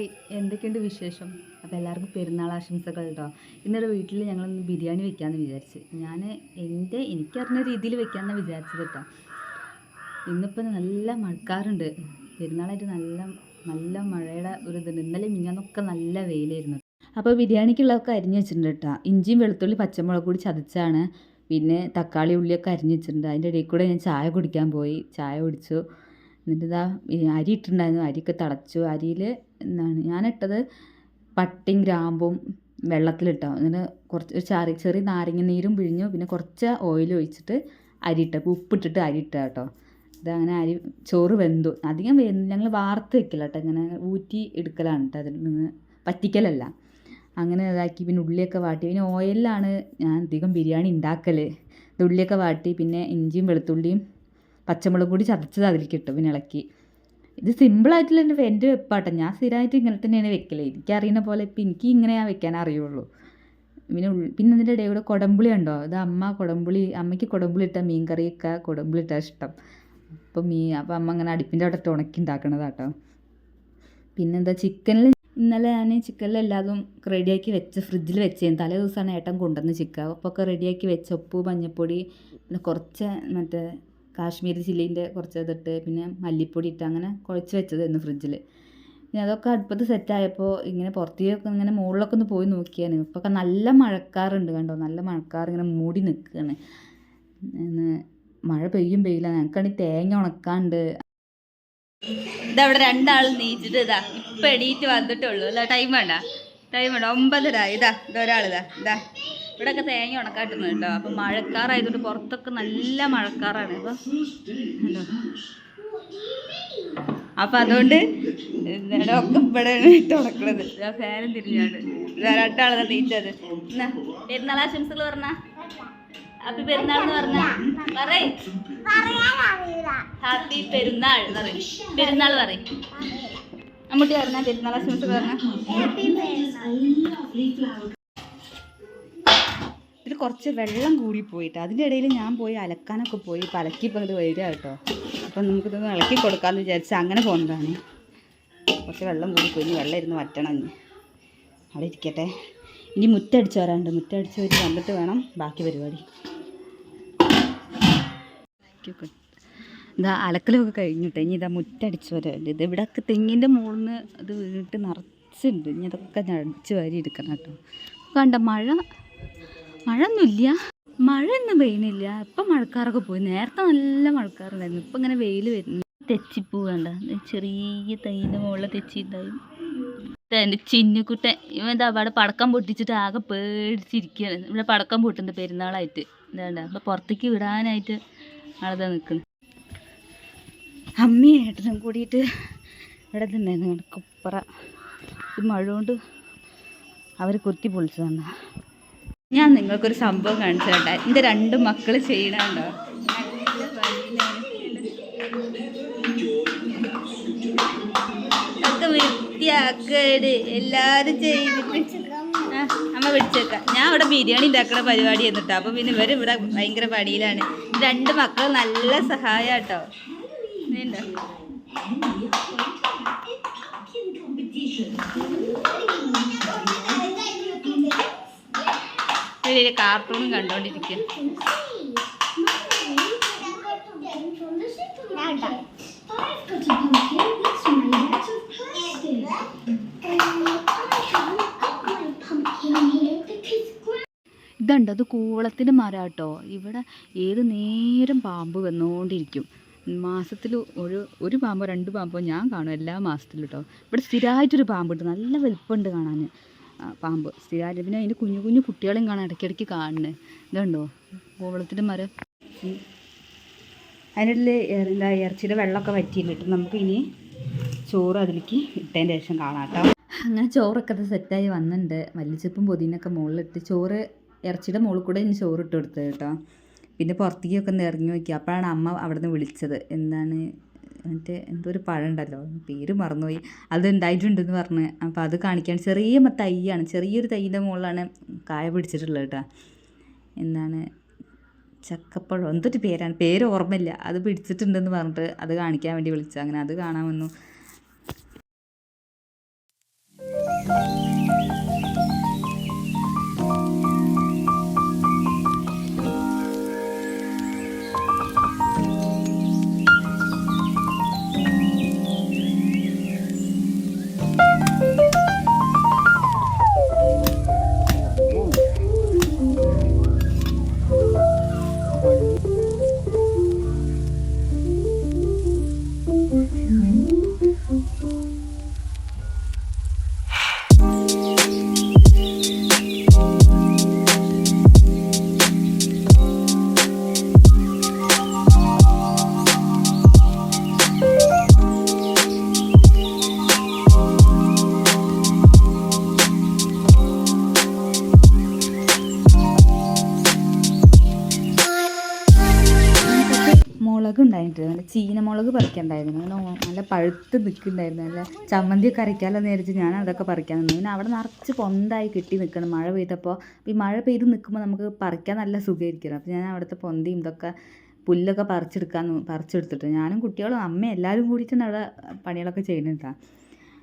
Hi എന്തൊക്കെയുണ്ട് വിശേഷം? അപ്പോൾ എല്ലാവർക്കും പെരുന്നാൾ ആശംസകൾ കേട്ടോ ഇന്നൊരു വീട്ടിൽ ഞങ്ങളൊന്ന് ബിരിയാണി വെക്കാമെന്ന് വിചാരിച്ച്. ഞാൻ എന്റെ എനിക്കറിഞ്ഞ രീതിയിൽ വെക്കാമെന്ന് വിചാരിച്ചത് കേട്ടോ ഇന്നിപ്പോൾ നല്ല മഴക്കാറുണ്ട്. പെരുന്നാളായിട്ട് നല്ല നല്ല മഴയുടെ ഒരു ഇതുണ്ട്. ഇന്നലെ മിഞ്ഞാന്നൊക്കെ നല്ല വെയിലായിരുന്നു. അപ്പോൾ ബിരിയാണിക്കുള്ളതൊക്കെ അരിഞ്ഞ് വെച്ചിട്ടുണ്ട് കേട്ടോ ഇഞ്ചിയും വെളുത്തുള്ളി പച്ചമുളക് കൂടി ചതച്ചാണ്. പിന്നെ തക്കാളി ഉള്ളിയൊക്കെ അരിഞ്ഞ് വെച്ചിട്ടുണ്ട്. അതിന്റെ ഇടയിൽ കൂടെ ഞാൻ ചായ കുടിക്കാൻ പോയി. ചായ കുടിച്ചു. എന്നിട്ട് ഇതാ ഈ അരി ഇട്ടിട്ടുണ്ടായിരുന്നു അരിയൊക്കെ തിളച്ചു. അരിയിൽ എന്താണ് ഞാനിട്ടത് പട്ടിയും ഗ്രാമ്പും വെള്ളത്തിലിട്ടോ. എന്നിട്ട് കുറച്ച് ഒരു ചെറിയ ചെറിയ നാരങ്ങ നീരും പിഴിഞ്ഞു. പിന്നെ കുറച്ച് ഓയിൽ ഒഴിച്ചിട്ട് അരി ഇട്ട ഉപ്പിട്ടിട്ട് അരി ഇട്ട കേട്ടോ. ഇതങ്ങനെ അരി ചോറ് വെന്തു. അധികം വെന്ത് ഞങ്ങൾ വാർത്ത് വെക്കില്ല കേട്ടോ. ഇങ്ങനെ ഊറ്റി എടുക്കലാണ് കേട്ടോ അതിൽ നിന്ന്. പറ്റിക്കലല്ല. അങ്ങനെ ഇതാക്കി. പിന്നെ ഉള്ളിയൊക്കെ വാട്ടി. പിന്നെ ഓയിലിലാണ് ഞാൻ അധികം ബിരിയാണി ഉണ്ടാക്കൽ ഉള്ളിയൊക്കെ വാട്ടി. പിന്നെ ഇഞ്ചിയും വെളുത്തുള്ളിയും പച്ചമുളക് കൂടി ചതച്ചത് അതിലേക്ക് ഇട്ടു പിന്നെ ഇളക്കി. ഇത് സിമ്പിളായിട്ടുള്ള എന്റെ എന്റെ വെപ്പാട്ടെ. ഞാൻ സ്ഥിരമായിട്ട് ഇങ്ങനെ തന്നെയാണ് വെക്കൽ. എനിക്കറിയുന്ന പോലെ ഇപ്പം എനിക്ക് ഇങ്ങനെയാണ് വെക്കാൻ അറിയുള്ളൂ. പിന്നെ പിന്നെ അതിന്റെ ഇടയിൽ കൂടെ കുടംപുളി ഉണ്ടോ? ഇത് അമ്മ കുടംപുളി അമ്മയ്ക്ക് കുടംപുളി ഇട്ട മീൻ കറിയൊക്കെ കുടംപുളി ഇട്ടാൽ ഇഷ്ടം. അപ്പം മീൻ അപ്പം അമ്മ അങ്ങനെ അടുപ്പിന്റെ അവിടെ ഉണക്കി ഉണ്ടാക്കണതാട്ടോ. പിന്നെന്താ ചിക്കനിൽ ഇന്നലെ ഞാൻ ചിക്കനിൽ എല്ലാതും റെഡിയാക്കി വെച്ച് ഫ്രിഡ്ജിൽ വെച്ചേന് തലേ ദിവസമാണ് ഏട്ടൻ കൊണ്ടുവന്ന് ചിക്കൻ അപ്പോൾ ഒക്കെ റെഡിയാക്കി വെച്ച്. ഉപ്പ് മഞ്ഞപ്പൊടി പിന്നെ കുറച്ച് മറ്റേ കാശ്മീരി ചില്ലീന്റെ കുറച്ച് ഇതിട്ട് പിന്നെ മല്ലിപ്പൊടി ഇട്ട് അങ്ങനെ കുഴച്ച് വെച്ചതായിരുന്നു ഫ്രിഡ്ജിൽ പിന്നെ അതൊക്കെ അടുപ്പത്ത് സെറ്റായപ്പോൾ ഇങ്ങനെ പുറത്തേക്കൊക്കെ ഇങ്ങനെ മുകളിലൊക്കെ ഒന്ന് പോയി നോക്കിയാണ്. ഇപ്പൊക്കെ നല്ല മഴക്കാറുണ്ട് കണ്ടോ? നല്ല മഴക്കാർ ഇങ്ങനെ മൂടി നിൽക്കുകയാണ് മഴ പെയ്യും പെയ്യില്ല. ഞങ്ങൾക്കാണെങ്കിൽ തേങ്ങ ഉണക്കാണ്ട്. ഇതവിടെ രണ്ടാൾ നീച്ചിട്ട് ഇതാ ഇപ്പം എണീറ്റ് വന്നിട്ടുള്ളൂ അല്ല ടൈം വേണ്ട. ടൈം വേണ്ട. ഒമ്പതര ഇതാ ഇതൊരാളിതാ. ഇതാ. ഇവിടെയൊക്കെ തേങ്ങ ഉണക്കാട്ടുന്നു കേട്ടോ അപ്പം മഴക്കാറായതുകൊണ്ട് പുറത്തൊക്കെ നല്ല മഴക്കാറാണ്. അപ്പം അപ്പം അതുകൊണ്ട് ഒക്കെ ഇവിടെ ഇട്ട് ഉണക്കണത്. ഫാനും തിരിഞ്ഞാണ് ഇതാ തീറ്റത് എന്നാ പെരുന്നാൾ ആശംസകൾ പറഞ്ഞാ? ഹാപ്പി പെരുന്നാൾ എന്ന് പറഞ്ഞാ? പറയ്. ഹാപ്പി പെരുന്നാൾ പറയും. പെരുന്നാൾ പറയും. അമ്മൂട്ടി പറഞ്ഞാ പെരുന്നാൾ ആശംസകൾ പറഞ്ഞ? ഇതിൽ കുറച്ച് വെള്ളം കൂടിപ്പോയിട്ട് അതിന്റെ ഇടയിൽ ഞാൻ പോയി അലക്കാനൊക്കെ പോയി ഇപ്പം അലക്കി ഇപ്പം ഇത് വരിക കേട്ടോ. അപ്പം നമുക്കിതൊന്ന് ഇളക്കി കൊടുക്കാമെന്ന് വിചാരിച്ച് അങ്ങനെ പോകുന്നതാണ് കുറച്ച് വെള്ളം കൂടിപ്പോയി പോയി ഇനി വെള്ളം ഇരുന്ന് വറ്റണം ഇനി. അവിടെ ഇരിക്കട്ടെ. ഇനി മുറ്റടിച്ച് വരാനുണ്ട്. മുറ്റടിച്ച് വരി വന്നിട്ട് വേണം ബാക്കി പരിപാടി. ഇതാ അലക്കലൊക്കെ കഴിഞ്ഞിട്ട് ഇനി ഇതാ മുറ്റടിച്ച് വരാനുണ്ട്. ഇത് ഇവിടെയൊക്കെ തെങ്ങിന്റെ മുകളിൽ നിന്ന് ഇത് വീണിട്ട് നിറച്ചുണ്ട്. ഇനി അതൊക്കെ അടിച്ച് വാരി എടുക്കണം കേട്ടോ. കണ്ട മഴ? മഴയൊന്നുമില്ല. മഴ ഒന്നും പെയ്യുന്നില്ല. ഇപ്പം മഴക്കാറൊക്കെ പോയി. നേരത്തെ നല്ല മഴക്കാറുണ്ടായിരുന്നു. ഇപ്പം ഇങ്ങനെ വെയിൽ വരുന്നു. തെച്ചിപ്പൂ വേണ്ട ചെറിയ തൈന്റെ മുകളിൽ തെച്ചിണ്ടായി എന്റെ ചിന്നുക്കുട്ടൻ ഇവൻ എന്താ അവിടെ പടക്കം പൊട്ടിച്ചിട്ട് ആകെ പേടിച്ചിരിക്കുകയാണ്. ഇവിടെ പടക്കം പൊട്ടുന്നത് പെരുന്നാളായിട്ട്. എന്താണ്ട അപ്പോൾ പുറത്തേക്ക് വിടാനായിട്ട് ആളതാ നിൽക്കുന്നു. അമ്മയും ഏട്ടനും കൂടിയിട്ട് ഇവിടെ തന്നെയായിരുന്നു കുപ്പറ ഈ മഴ കൊണ്ട് അവർ കുത്തി പൊളിച്ചതാണ്. ഞാൻ നിങ്ങൾക്കൊരു സംഭവം കാണിച്ചു തരട്ടെ എന്റെ രണ്ട് മക്കൾ ചെയ്യണുണ്ടോ. ഒക്കെ വൃത്തിയാക്കട്. എല്ലാരും ചെയ്തിട്ട്. അമ്മ പിടിച്ചേക്കാം. ഞാൻ ഇവിടെ ബിരിയാണി ഉണ്ടാക്കുന്ന പരിപാടി എന്നിട്ടാ അപ്പൊ പിന്നെ ഇവർ ഇവിടെ ഭയങ്കര പണിയിലാണ് രണ്ട് മക്കൾ നല്ല സഹായം കേട്ടോ വലിയ കാർട്ടൂണും കണ്ടോണ്ടിരിക്കും. ഇതുണ്ട്? അത് കൂവളത്തിന്റെ മരം കേട്ടോ ഇവിടെ ഏത് നേരം പാമ്പ് വന്നുകൊണ്ടിരിക്കും മാസത്തിൽ ഒരു ഒരു പാമ്പോ രണ്ട് പാമ്പോ ഞാൻ കാണും എല്ലാ മാസത്തിലും കേട്ടോ ഇവിടെ സ്ഥിരമായിട്ടൊരു പാമ്പുണ്ട്. നല്ല വലിപ്പമുണ്ട് കാണാൻ പാമ്പ്. സ്ഥിരമായിട്ട് പിന്നെ അതിന്റെ കുഞ്ഞു കുഞ്ഞു കുട്ടികളെയും കാണാൻ ഇടയ്ക്കിടയ്ക്ക് കാണുന്നത്. ഇതുണ്ടോ? കോവളത്തിന്റെ മരം. അതിനുള്ളിൽ എന്താ ഇറച്ചിയുടെ വെള്ളമൊക്കെ വറ്റിയില്ലിട്ട് നമുക്ക് ഇനി ചോറ് അതിലേക്ക് ഇട്ടതിന്റെ ശേഷം കാണാം കേട്ടോ. അങ്ങനെ ചോറൊക്കെ അത് സെറ്റായി വന്നിട്ടുണ്ട്. മല്ലിച്ചപ്പും പൊതിനൊക്കെ മുകളിലിട്ട് ചോറ് ഇറച്ചിയുടെ മുകളിൽ കൂടെ ഇനി ചോറ് ഇട്ട് കൊടുത്തത് കേട്ടോ. പിന്നെ പുറത്തേക്കൊക്കെ ഒന്ന് ഇറങ്ങി നോക്കി. അപ്പോഴാണ് അമ്മ അവിടെ നിന്ന് വിളിച്ചത്. എന്താണ് മറ്റേ എന്തോ ഒരു പഴം ഉണ്ടല്ലോ പേര് മറന്നുപോയി. അത് ഉണ്ടായിട്ടുണ്ടെന്ന് പറഞ്ഞ് അപ്പോൾ അത് കാണിക്കാൻ ചെറിയ തൈയാണ് ചെറിയൊരു തൈന്റെ മുകളിലാണ് കായ പിടിച്ചിട്ടുള്ളത് കേട്ടോ. എന്താണ്? ചക്കപ്പഴം എന്തൊരു പേരാണ് പേര് ഓർമ്മയില്ല. അത് പിടിച്ചിട്ടുണ്ടെന്ന് പറഞ്ഞിട്ട് അത് കാണിക്കാൻ വേണ്ടി വിളിച്ചു അങ്ങനെ അത് കാണാൻ വന്നു. വന്നിട്ട് നല്ല ചീനമുളക് പറിക്കണ്ടായിരുന്നു. നല്ല പഴുത്ത് നിൽക്കുന്നുണ്ടായിരുന്നു. നല്ല ചമ്മന്തി കറിക്കാലോ നേരിച്ച് ഞാൻ അതൊക്കെ പറിക്കാൻ നിന്നു. പിന്നെ അവിടെ നിറച്ച് പൊന്തായി കിട്ടി നിൽക്കണം. മഴ പെയ്തപ്പോൾ ഈ മഴ പെയ്ത് നിൽക്കുമ്പോൾ നമുക്ക് പറിക്കാൻ നല്ല സുഖമായിരിക്കണം അപ്പോൾ ഞാൻ അവിടുത്തെ പൊന്തിയും ഇതൊക്കെ പുല്ലൊക്കെ പറിച്ചെടുക്കാൻ പറിച്ചെടുത്തിട്ട് ഞാനും കുട്ടികളും അമ്മ എല്ലാവരും കൂടിയിട്ടാണ് അവിടെ പണികളൊക്കെ ചെയ്യുന്നുണ്ടാ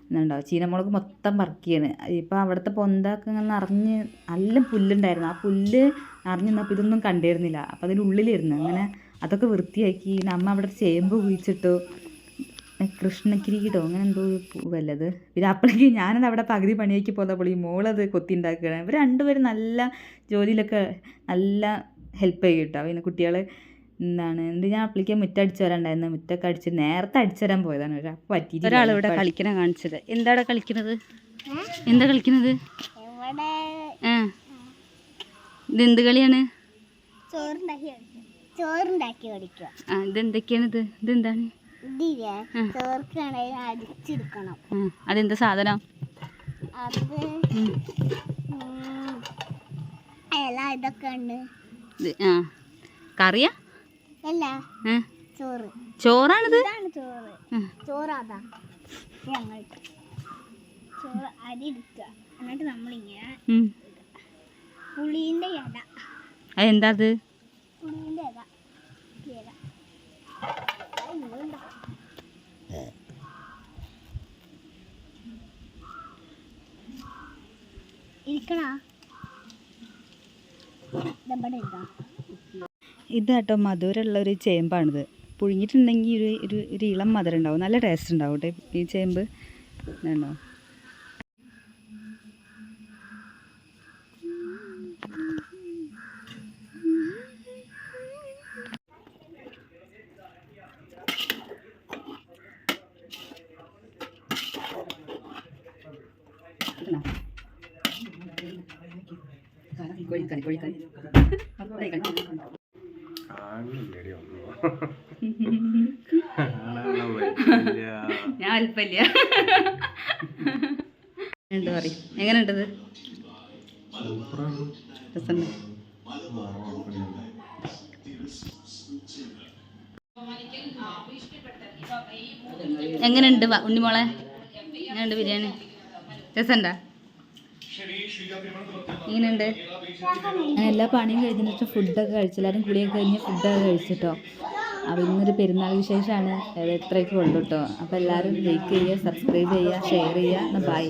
എന്നുണ്ടോ ചീനമുളക് മൊത്തം പറിക്കുകയാണ്. ഇപ്പോൾ അവിടുത്തെ പൊന്തൊക്കെ ഇങ്ങനെ നിറഞ്ഞ് നല്ല പുല്ലുണ്ടായിരുന്നു. ആ പുല്ല് നിറഞ്ഞു നിന്നപ്പോൾ ഇതൊന്നും കണ്ടിരുന്നില്ല. അപ്പോൾ അതിന്റെ ഉള്ളിലിരുന്നു അങ്ങനെ അതൊക്കെ വൃത്തിയാക്കി. പിന്നെ അമ്മ അവിടെ ചേമ്പ് കുഴിച്ചിട്ടു. കൃഷ്ണക്കിരീടോ അങ്ങനെ എന്തോ വല്ലത്. പൂവല്ലത് പിന്നെ അപ്പോഴേക്ക് ഞാനത് അവിടെ പകുതി പണിയാക്കി പോന്നപ്പോൾ ഈ മോളത് കൊത്തി ഉണ്ടാക്കുകയാണ് ഇവർ രണ്ടുപേരും നല്ല ജോലിയിലൊക്കെ നല്ല ഹെൽപ്പ് ചെയ്യും കേട്ടോ പിന്നെ കുട്ടികൾ എന്താണ് എന്ത് ഞാൻ അപ്പളേക്ക് മുറ്റടിച്ചു വരാണ്ടായിരുന്നു. മുറ്റൊക്കെ അടിച്ച് നേരത്തെ അടിച്ചു തരാൻ പോയതാണ്. അപ്പം പറ്റിയിട്ടില്ല. ഒരാളിവിടെ കളിക്കണ കാണിച്ചത്. എന്താണ് കളിക്കുന്നത് എന്താ കളിക്കുന്നത് ആ. ഇത് എന്ത് കളിയാണ്? ചോറുണ്ടാക്കി പഠിക്കുക ആ ഇതെന്തൊക്കെയാണ് ഇത് ഇതെന്താണ്? ഇതില്ലേ ചോർക്കാണെങ്കിൽ അടിച്ചെടുക്കണം. ആ അതെന്താ സാധനം? അത് ഉം. ഉം, ഇല ഇതൊക്കെ ഉണ്ട്. ഇത് ആ. കറിയാ? അല്ല ആ ചോറ്. ചോറാണിത്? ഇതാണ് ചോറ്. ആ. ചോറ് ഞങ്ങൾ ചോറ് അരി എടുക്കുക എന്നിട്ട് നമ്മളിങ്ങനെ ഉം. പുളീന്റെ ഇല. അതെന്താ അത്? പുളീന്റെ ഇല. ഇല. അത് ഇരിക്കണാ? ഇതെവിടെ ഇതാ? ഇത് കേട്ടോ മധുരമുള്ള ഒരു ചേമ്പാണിത്. പുഴുങ്ങിയിട്ടുണ്ടെങ്കിൽ ഒരു ഒരു ഒരു ഇളം മധുരം ഉണ്ടാവും. നല്ല ടേസ്റ്റ് ഉണ്ടാവും കേട്ടോ ഈ ചേമ്പ്. ഇതുണ്ടോ കോഴിക്കറി കോഴിക്കറി. ഞാൻ അല്പല്ല ഉണ്ട് പറയും? എങ്ങനെയുണ്ടത്? എങ്ങനെയുണ്ട് ഉണ്ണിമോളെ? എങ്ങനെയുണ്ട് ബിരിയാണി? രസമുണ്ടാ? എങ്ങനെയുണ്ട് ഞാൻ എല്ലാ പണിയും കഴിഞ്ഞിട്ട് ഫുഡൊക്കെ കഴിച്ചു എല്ലാവരും കുളിയൊക്കെ കഴിഞ്ഞ് ഫുഡൊക്കെ കഴിച്ചിട്ടോ. അപ്പോൾ ഇന്നൊരു പെരുന്നാൾ വിശേഷമാണ്. അത് ഇത്രയൊക്കെ ഉള്ളൂ കേട്ടോ അപ്പോൾ എല്ലാവരും ലൈക്ക് ചെയ്യുക സബ്സ്ക്രൈബ് ചെയ്യുക ഷെയർ ചെയ്യുക. ബൈ.